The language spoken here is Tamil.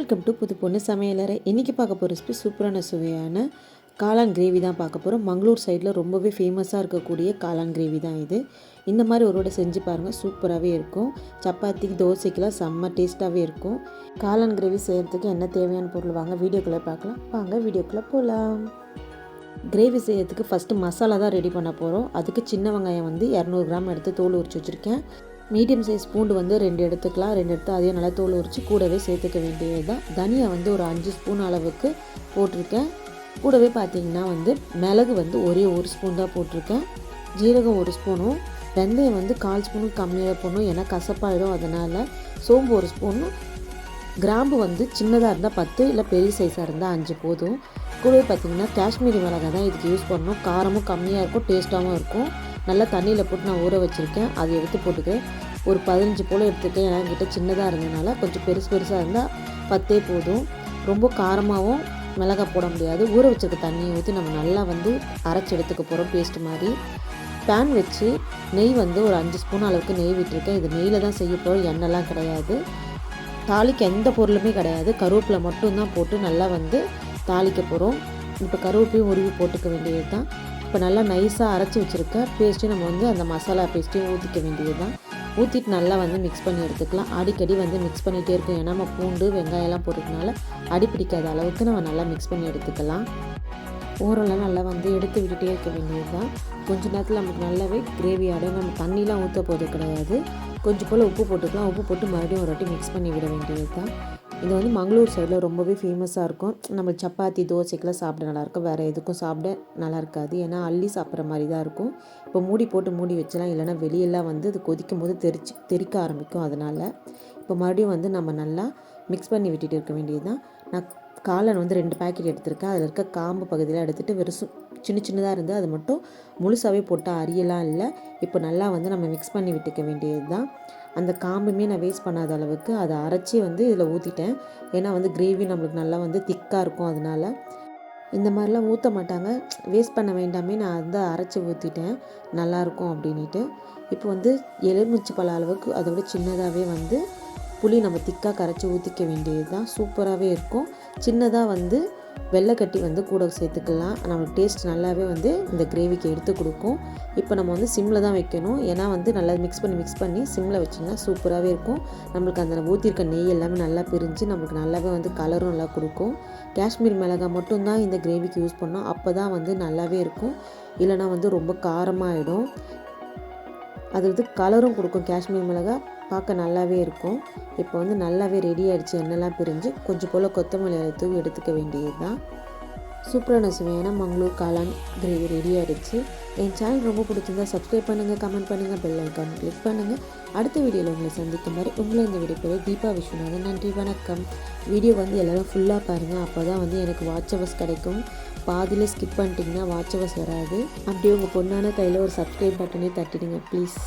வெல்கம் டு புது பொண்ணு சமையலறை. இன்றைக்கி பார்க்க போகிற ரெசிபி சூப்பரான சுவையான காளான் கிரேவி தான் பார்க்க போகிறோம் மங்களூர் சைடில் ரொம்பவே ஃபேமஸாக இருக்கக்கூடிய காளான் கிரேவி தான் இது. இந்த மாதிரி ஒரு வாட்டி செஞ்சு பாருங்கள் சூப்பராகவே இருக்கும். சப்பாத்திக்கு தோசைக்கெலாம் செம்ம டேஸ்ட்டாகவே இருக்கும். காளான் கிரேவி செய்கிறதுக்கு என்ன தேவையான பொருள் வாங்க வீடியோக்குள்ளே பார்க்கலாம். வாங்க வீடியோக்குள்ளே போகலாம் கிரேவி செய்யறதுக்கு ஃபஸ்ட்டு மசாலா தான் ரெடி பண்ண போகிறோம் அதுக்கு சின்ன வெங்காயம் வந்து இரநூறு கிராம் எடுத்து தோல் உரிச்சு வச்சுருக்கேன். மீடியம் சைஸ் பூண்டு வந்து ரெண்டு எடுத்துக்கலாம். ரெண்டு எடுத்து அதையும் நல்லா தோல் உரித்து கூடவே சேர்த்துக்க வேண்டியது தான் தனியா வந்து ஒரு அஞ்சு ஸ்பூன் அளவுக்கு போட்டிருக்கேன். கூடவே பார்த்தீங்கன்னா வந்து மிளகு வந்து ஒரே ஒரு ஸ்பூன் தான் போட்டிருக்கேன். ஜீரகம் ஒரு ஸ்பூனும் வெந்தயம் வந்து கால் ஸ்பூனும் கம்மியாக போடணும். ஏன்னா கசப்பாயிடும் அதனால் சோம்பு ஒரு ஸ்பூனும் கிராம்பு வந்து சின்னதாக இருந்தால் பத்து இல்லை பெரிய சைஸாக இருந்தால் அஞ்சு போதும். கூடவே பார்த்தீங்கன்னா காஷ்மீரி மிளகாய் தான் இதுக்கு யூஸ் பண்ணணும். காரமும் கம்மியாக இருக்கும் டேஸ்ட்டாகவும் இருக்கும். நல்லா தண்ணியில் போட்டு நான் ஊற வச்சுருக்கேன். அதை எடுத்து போட்டுக்கிறேன் ஒரு பதினஞ்சு போல் எடுத்துருக்கேன் ஏன்னா என்கிட்ட சின்னதாக இருந்ததுனால கொஞ்சம் பெருசு பெருசாக இருந்தால் பத்தே போதும். ரொம்ப காரமாகவும் மிளகாய் போட முடியாது. ஊற வச்சுருக்க தண்ணியை ஊற்றி நம்ம நல்லா வந்து அரைச்சி எடுத்துக்க போகிறோம் பேஸ்ட் மாதிரி. பேன் வச்சு நெய் வந்து ஒரு அஞ்சு ஸ்பூன் அளவுக்கு நெய் விட்டுருக்கேன். இது நெய்யில் தான் செய்ய போகிறோம் எண்ணெய்லாம் கிடையாது. தாளிக்கு எந்த பொருளுமே கிடையாது. கருவேப்பிலை மட்டும்தான் போட்டு நல்லா வந்து தாளிக்க போகிறோம் இப்போ கருவேப்பையும் உருவி போட்டுக்க வேண்டியது தான் இப்போ நல்லா நைஸாக அரைச்சி வச்சுருக்க பேஸ்ட்டையும் நம்ம வந்து அந்த மசாலா பேஸ்ட்டையும் ஊற்றிக்க வேண்டியது தான் ஊற்றிட்டு நல்லா வந்து மிக்ஸ் பண்ணி எடுத்துக்கலாம். அடிக்கடி வந்து மிக்ஸ் பண்ணிகிட்டே இருக்கும். ஏன்னா நம்ம பூண்டு வெங்காயம்லாம் போட்டுக்கனால அடி பிடிக்காத அளவுக்கு நம்ம நல்லா மிக்ஸ் பண்ணி எடுத்துக்கலாம். ஊரெல்லாம் நல்லா வந்து எடுத்து விட்டுட்டே இருக்க வேண்டியது தான் கொஞ்ச நேரத்தில் நமக்கு நல்லாவே கிரேவி ஆடும் நம்ம தண்ணிலாம் ஊற்ற போது கிடையாது. கொஞ்சம் போல் உப்பு போட்டுக்கலாம். உப்பு போட்டு மறுபடியும் ஒரு வாட்டி மிக்ஸ் பண்ணி விட வேண்டியது தான் இது வந்து மங்களூர் சைடில் ரொம்பவே ஃபேமஸாக இருக்கும். நம்ம சப்பாத்தி தோசைக்கெலாம் சாப்பிட நல்லாயிருக்கும். வேறு எதுக்கும் சாப்பிட நல்லா இருக்காது ஏன்னா அள்ளி சாப்பிட்ற மாதிரி தான் இருக்கும். இப்போ மூடி போட்டு மூடி வச்சலாம் இல்லைனா வெளியெல்லாம் வந்து அது கொதிக்கும் போது தெரிச்சு தெறிக்க ஆரம்பிக்கும். அதனால் இப்போ மறுபடியும் வந்து நம்ம நல்லா மிக்ஸ் பண்ணி விட்டுட்டு இருக்க வேண்டியது தான் நான் காளான் வந்து ரெண்டு பேக்கெட் எடுத்திருக்கேன் அதில் இருக்க காம்பு பகுதியில் எடுத்துகிட்டு வெறும் சின்ன சின்னதாக இருந்து அது மட்டும் முழுசாகவே போட்டால் அரியெல்லாம் இல்லை. இப்போ நல்லா வந்து நம்ம மிக்ஸ் பண்ணி விட்டுக்க வேண்டியது தான் அந்த காம்புமே நான் வேஸ்ட் பண்ணாத அளவுக்கு அதை அரைச்சி வந்து இதில் ஊற்றிட்டேன் ஏன்னா வந்து கிரேவி நம்மளுக்கு நல்லா வந்து திக்காக இருக்கும் அதனால். இந்த மாதிரிலாம் ஊற்ற மாட்டாங்க. வேஸ்ட் பண்ண வேண்டாமே நான் வந்து அரைச்சி ஊற்றிட்டேன் நல்லாயிருக்கும் அப்படின்ட்டு இப்போ வந்து எலுமிச்சை பழ அளவுக்கு அதை விட சின்னதாகவே வந்து புளி நம்ம திக்காக கரைச்சி ஊற்றிக்க வேண்டியது தான் சூப்பராகவே இருக்கும். சின்னதாக வந்து வெள்ளைக்கட்டி வந்து கூட சேர்த்துக்கலாம். நம்மளுக்கு டேஸ்ட் நல்லாவே வந்து இந்த கிரேவிக்கு எடுத்து கொடுக்கும். இப்போ நம்ம வந்து சிம்மில் தான் வைக்கணும். ஏன்னா வந்து நல்லா மிக்ஸ் பண்ணி மிக்ஸ் பண்ணி சிம்மில் வச்சிங்கன்னா சூப்பராகவே இருக்கும். நம்மளுக்கு அந்த ஊற்றிருக்க நெய் எல்லாமே நல்லா பிரிஞ்சு நம்மளுக்கு நல்லாவே வந்து கலரும் நல்லா கொடுக்கும். காஷ்மீர் மிளகாய் மட்டும்தான் இந்த கிரேவிக்கு யூஸ் பண்ணோம். அப்போ தான் வந்து நல்லாவே இருக்கும். இல்லைனா வந்து ரொம்ப காரமாகிடும் அது வந்து கலரும் கொடுக்கும். காஷ்மீர் மிளகாய் பார்க்க நல்லாவே இருக்கும். இப்போ வந்து நல்லாவே ரெடி ஆகிடுச்சு எண்ணெய்லாம் பிரிஞ்சு. கொஞ்சம் போல் கொத்தமல்லி தூவி எடுத்துக்க வேண்டியது தான் சூப்பரான சுவையான மங்களூர் காளான் கிரேவி ரெடி ஆகிடுச்சு என் சேனல் ரொம்ப பிடிச்சிருந்தா சப்ஸ்கிரைப் பண்ணுங்கள் கமெண்ட் பண்ணுங்கள் பெல் ஐக்கான் கிளிக் பண்ணுங்கள் அடுத்த வீடியோவில் உங்களை சந்திக்கும் மாதிரி உங்களை இந்த வீடியோ பேர் தீபா விஸ்வநாதன். நன்றி வணக்கம். வீடியோ வந்து எல்லோரும் ஃபுல்லாக பாருங்கள் அப்போ தான் வந்து எனக்கு வாட்ச் அவர்ஸ் கிடைக்கும். பாதியில் ஸ்கிப் பண்ணிட்டீங்கன்னா வாட்ச் அவர்ஸ் வராது. அப்படியே உங்கள் பொண்ணான கையில் ஒரு சப்ஸ்கிரைப் பட்டனே தட்டிடுங்க ப்ளீஸ்